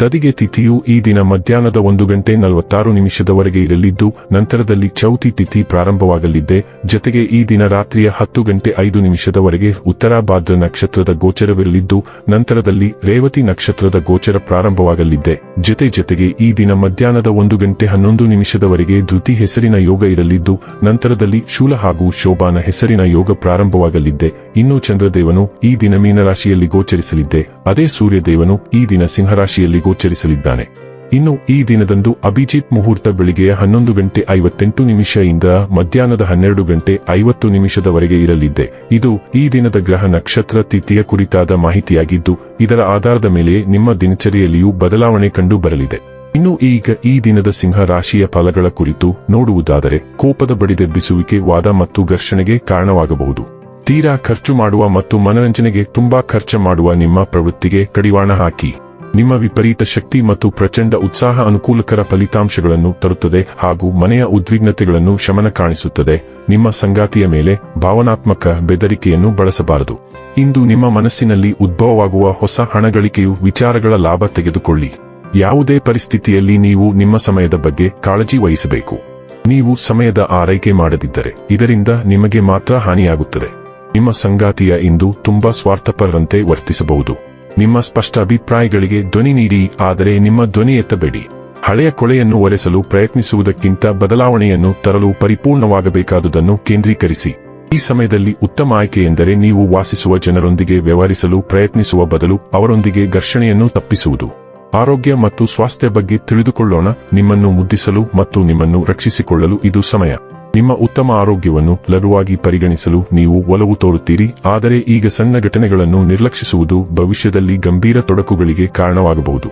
ತದಿಗೆ ತಿಥಿಯು ಈ ದಿನ ಮಧ್ಯಾಹ್ನದ ಒಂದು ಗಂಟೆ ನಲವತ್ತಾರು ನಿಮಿಷದವರೆಗೆ ಇರಲಿದ್ದು, ನಂತರದಲ್ಲಿ ಚೌತಿ ತಿಥಿ ಪ್ರಾರಂಭವಾಗಲಿದ್ದೆ. ಜೊತೆಗೆ ಈ ದಿನ ರಾತ್ರಿಯ ಹತ್ತು ಗಂಟೆ ಐದು ನಿಮಿಷದವರೆಗೆ ಉತ್ತರಾಭಾದ್ರ ನಕ್ಷತ್ರದ ಗೋಚರವಿರಲಿದ್ದು, ನಂತರದಲ್ಲಿ ರೇವತಿ ನಕ್ಷತ್ರದ ಗೋಚರ ಪ್ರಾರಂಭವಾಗಲಿದ್ದೆ. ಜೊತೆ ಜೊತೆಗೆ ಈ ದಿನ ಮಧ್ಯಾಹ್ನದ ಒಂದು ಗಂಟೆ ಹನ್ನೊಂದು ನಿಮಿಷದವರೆಗೆ ಧೃತಿ ಹೆಸರಿನ ಯೋಗ ಇರಲಿದ್ದು, ನಂತರದಲ್ಲಿ ಶೂಲ ಹಾಗೂ ಶೋಭಾನ ಹೆಸರಿನ ಯೋಗ ಪ್ರಾರಂಭವಾಗಲಿದ್ದೆ. ಇನ್ನು ಚಂದ್ರದೇವನು ಈ ದಿನ ಮೀನರಾಶಿಯಲ್ಲಿ ಗೋಚರಿಸಲಿದ್ದೆ. ಅದೇ ಸೂರ್ಯದೇವನು ಈ ದಿನ ಸಿಂಹರಾಶಿಯಲ್ಲಿ ಗೋಚರಿಸಲಿದ್ದಾನೆ. ಇನ್ನು ಈ ದಿನದಂದು ಅಭಿಜಿತ್ ಮುಹೂರ್ತ ಬೆಳಿಗ್ಗೆಯ ಹನ್ನೊಂದು ಗಂಟೆ ಐವತ್ತೆಂಟು ನಿಮಿಷದಿಂದ ಮಧ್ಯಾಹ್ನದ ಹನ್ನೆರಡು ಗಂಟೆ ಐವತ್ತು ನಿಮಿಷದವರೆಗೆ ಇರಲಿದ್ದೆ. ಇದು ಈ ದಿನದ ಗ್ರಹ ನಕ್ಷತ್ರ ತಿಥಿಯ ಕುರಿತಾದ ಮಾಹಿತಿಯಾಗಿದ್ದು, ಇದರ ಆಧಾರದ ಮೇಲೆ ನಿಮ್ಮ ದಿನಚರಿಯಲ್ಲಿಯೂ ಬದಲಾವಣೆ ಕಂಡು ಬರಲಿದೆ. ಇನ್ನು ಈಗ ಈ ದಿನದ ಸಿಂಹ ರಾಶಿಯ ಫಲಗಳ ಕುರಿತು ನೋಡುವುದಾದರೆ, ಕೋಪದ ಬಡಿದೆಬ್ಬಿಸುವಿಕೆ ವಾದ ಮತ್ತು ಘರ್ಷಣೆಗೆ ಕಾರಣವಾಗಬಹುದು. ತೀರಾ ಖರ್ಚು ಮಾಡುವ ಮತ್ತು ಮನರಂಜನೆಗೆ ತುಂಬಾ ಖರ್ಚು ಮಾಡುವ ನಿಮ್ಮ ಪ್ರವೃತ್ತಿಗೆ ಕಡಿವಾಣ ಹಾಕಿ. ನಿಮ್ಮ ವಿಪರೀತ ಶಕ್ತಿ ಮತ್ತು ಪ್ರಚಂಡ ಉತ್ಸಾಹ ಅನುಕೂಲಕರ ಫಲಿತಾಂಶಗಳನ್ನು ತರುತ್ತದೆ ಹಾಗೂ ಮನೆಯ ಉದ್ವಿಗ್ನತೆಗಳನ್ನು ಶಮನ ಕಾಣಿಸುತ್ತದೆ. ನಿಮ್ಮ ಸಂಗಾತಿಯ ಮೇಲೆ ಭಾವನಾತ್ಮಕ ಬೆದರಿಕೆಯನ್ನು ಬಳಸಬಾರದು. ಇಂದು ನಿಮ್ಮ ಮನಸ್ಸಿನಲ್ಲಿ ಉದ್ಭವವಾಗುವ ಹೊಸ ಹಣಗಳಿಕೆಯು ವಿಚಾರಗಳ ಲಾಭ ತೆಗೆದುಕೊಳ್ಳಿ. ಯಾವುದೇ ಪರಿಸ್ಥಿತಿಯಲ್ಲಿ ನೀವು ನಿಮ್ಮ ಸಮಯದ ಬಗ್ಗೆ ಕಾಳಜಿ ವಹಿಸಬೇಕು. ನೀವು ಸಮಯದ ಆರೈಕೆ ಮಾಡದಿದ್ದರೆ ಇದರಿಂದ ನಿಮಗೆ ಮಾತ್ರ ಹಾನಿಯಾಗುತ್ತದೆ. ನಿಮ್ಮ ಸಂಗಾತಿಯ ಇಂದು ತುಂಬಾ ಸ್ವಾರ್ಥಪರರಂತೆ ವರ್ತಿಸಬಹುದು. ನಿಮ್ಮ ಸ್ಪಷ್ಟ ಅಭಿಪ್ರಾಯಗಳಿಗೆ ಧ್ವನಿ ನೀಡಿ, ಆದರೆ ನಿಮ್ಮ ಧ್ವನಿ ಎತ್ತಬೇಡಿ. ಹಳೆಯ ಕೊಳೆಯನ್ನು ಒರೆಸಲು ಪ್ರಯತ್ನಿಸುವುದಕ್ಕಿಂತ ಬದಲಾವಣೆಯನ್ನು ತರಲು ಪರಿಪೂರ್ಣವಾಗಬೇಕಾದುದನ್ನು ಕೇಂದ್ರೀಕರಿಸಿ. ಈ ಸಮಯದಲ್ಲಿ ಉತ್ತಮ ಆಯ್ಕೆ ಎಂದರೆ ನೀವು ವಾಸಿಸುವ ಜನರೊಂದಿಗೆ ವ್ಯವಹರಿಸಲು ಪ್ರಯತ್ನಿಸುವ ಬದಲು ಅವರೊಂದಿಗೆ ಘರ್ಷಣೆಯನ್ನು ತಪ್ಪಿಸುವುದು. ಆರೋಗ್ಯ ಮತ್ತು ಸ್ವಾಸ್ಥ್ಯ ಬಗ್ಗೆ ತಿಳಿದುಕೊಳ್ಳೋಣ, ನಿಮ್ಮನ್ನು ಮುದ್ದಿಸಲು ಮತ್ತು ನಿಮ್ಮನ್ನು ರಕ್ಷಿಸಿಕೊಳ್ಳಲು ಇದು ಸಮಯ. ನಿಮ್ಮ ಉತ್ತಮ ಆರೋಗ್ಯವನ್ನು ಲಘುವಾಗಿ ಪರಿಗಣಿಸಲು ನೀವು ಒಲವು ತೋರುತ್ತೀರಿ, ಆದರೆ ಈಗ ಸಣ್ಣ ಘಟನೆಗಳನ್ನು ನಿರ್ಲಕ್ಷಿಸುವುದು ಭವಿಷ್ಯದಲ್ಲಿ ಗಂಭೀರ ತೊಡಕುಗಳಿಗೆ ಕಾರಣವಾಗಬಹುದು.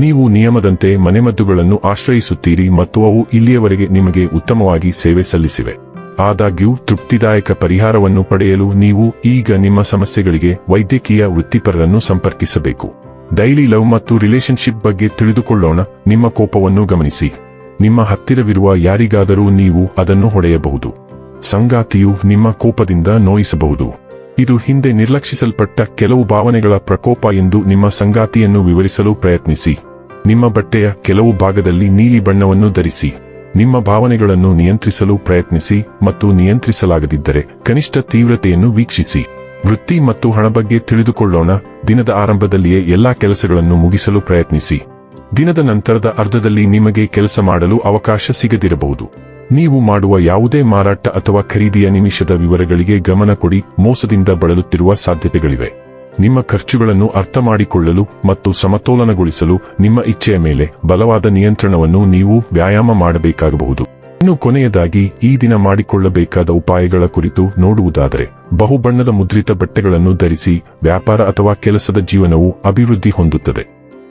ನೀವು ನಿಯಮದಂತೆ ಮನೆಮದ್ದುಗಳನ್ನು ಆಶ್ರಯಿಸುತ್ತೀರಿ ಮತ್ತು ಅವು ಇಲ್ಲಿಯವರೆಗೆ ನಿಮಗೆ ಉತ್ತಮವಾಗಿ ಸೇವೆ ಸಲ್ಲಿಸಿವೆ. ಆದಾಗ್ಯೂ, ತೃಪ್ತಿದಾಯಕ ಪರಿಹಾರವನ್ನು ಪಡೆಯಲು ನೀವು ಈಗ ನಿಮ್ಮ ಸಮಸ್ಯೆಗಳಿಗೆ ವೈದ್ಯಕೀಯ ವೃತ್ತಿಪರರನ್ನು ಸಂಪರ್ಕಿಸಬೇಕು. ಡೈಲಿ ಲವ್ ಮತ್ತು ರಿಲೇಶನ್ಶಿಪ್ ಬಗ್ಗೆ ತಿಳಿದುಕೊಳ್ಳೋಣ, ನಿಮ್ಮ ಕೋಪವನ್ನು ಗಮನಿಸಿ. ನಿಮ್ಮ ಹತ್ತಿರವಿರುವ ಯಾರಿಗಾದರೂ ನೀವು ಅದನ್ನು ಹೊಡೆಯಬಹುದು. ಸಂಗಾತಿಯು ನಿಮ್ಮ ಕೋಪದಿಂದ ನೋಯಿಸಬಹುದು. ಇದು ಹಿಂದೆ ನಿರ್ಲಕ್ಷಿಸಲ್ಪಟ್ಟ ಕೆಲವು ಭಾವನೆಗಳ ಪ್ರಕೋಪ ಎಂದು ನಿಮ್ಮ ಸಂಗಾತಿಯನ್ನು ವಿವರಿಸಲು ಪ್ರಯತ್ನಿಸಿ. ನಿಮ್ಮ ಬಟ್ಟೆಯ ಕೆಲವು ಭಾಗದಲ್ಲಿ ನೀಲಿ ಬಣ್ಣವನ್ನು ಧರಿಸಿ. ನಿಮ್ಮ ಭಾವನೆಗಳನ್ನು ನಿಯಂತ್ರಿಸಲು ಪ್ರಯತ್ನಿಸಿ ಮತ್ತು ನಿಯಂತ್ರಿಸಲಾಗದಿದ್ದರೆ ಕನಿಷ್ಠ ತೀವ್ರತೆಯನ್ನು ವೀಕ್ಷಿಸಿ. ವೃತ್ತಿ ಮತ್ತು ಹಣ ಬಗ್ಗೆ ತಿಳಿದುಕೊಳ್ಳೋಣ. ದಿನದ ಆರಂಭದಲ್ಲಿಯೇ ಎಲ್ಲಾ ಕೆಲಸಗಳನ್ನು ಮುಗಿಸಲು ಪ್ರಯತ್ನಿಸಿ. ದಿನದ ನಂತರದ ಅರ್ಧದಲ್ಲಿ ನಿಮಗೆ ಕೆಲಸ ಮಾಡಲು ಅವಕಾಶ ಸಿಗದಿರಬಹುದು. ನೀವು ಮಾಡುವ ಯಾವುದೇ ಮಾರಾಟ ಅಥವಾ ಖರೀದಿಯ ನಿಮಿಷದ ವಿವರಗಳಿಗೆ ಗಮನ ಕೊಡಿ, ಮೋಸದಿಂದ ಬಳಲುತ್ತಿರುವ ಸಾಧ್ಯತೆಗಳಿವೆ. ನಿಮ್ಮ ಖರ್ಚುಗಳನ್ನು ಅರ್ಥ ಮಾಡಿಕೊಳ್ಳಲು ಮತ್ತು ಸಮತೋಲನಗೊಳಿಸಲು ನಿಮ್ಮ ಇಚ್ಛೆಯ ಮೇಲೆ ಬಲವಾದ ನಿಯಂತ್ರಣವನ್ನು ನೀವು ವ್ಯಾಯಾಮ ಮಾಡಬೇಕಾಗಬಹುದು. ಇನ್ನು ಕೊನೆಯದಾಗಿ, ಈ ದಿನ ಮಾಡಿಕೊಳ್ಳಬೇಕಾದ ಉಪಾಯಗಳ ಕುರಿತು ನೋಡುವುದಾದರೆ, ಬಹುಬಣ್ಣದ ಮುದ್ರಿತ ಬಟ್ಟೆಗಳನ್ನು ಧರಿಸಿ, ವ್ಯಾಪಾರ ಅಥವಾ ಕೆಲಸದ ಜೀವನವು ಅಭಿವೃದ್ಧಿ ಹೊಂದುತ್ತದೆ.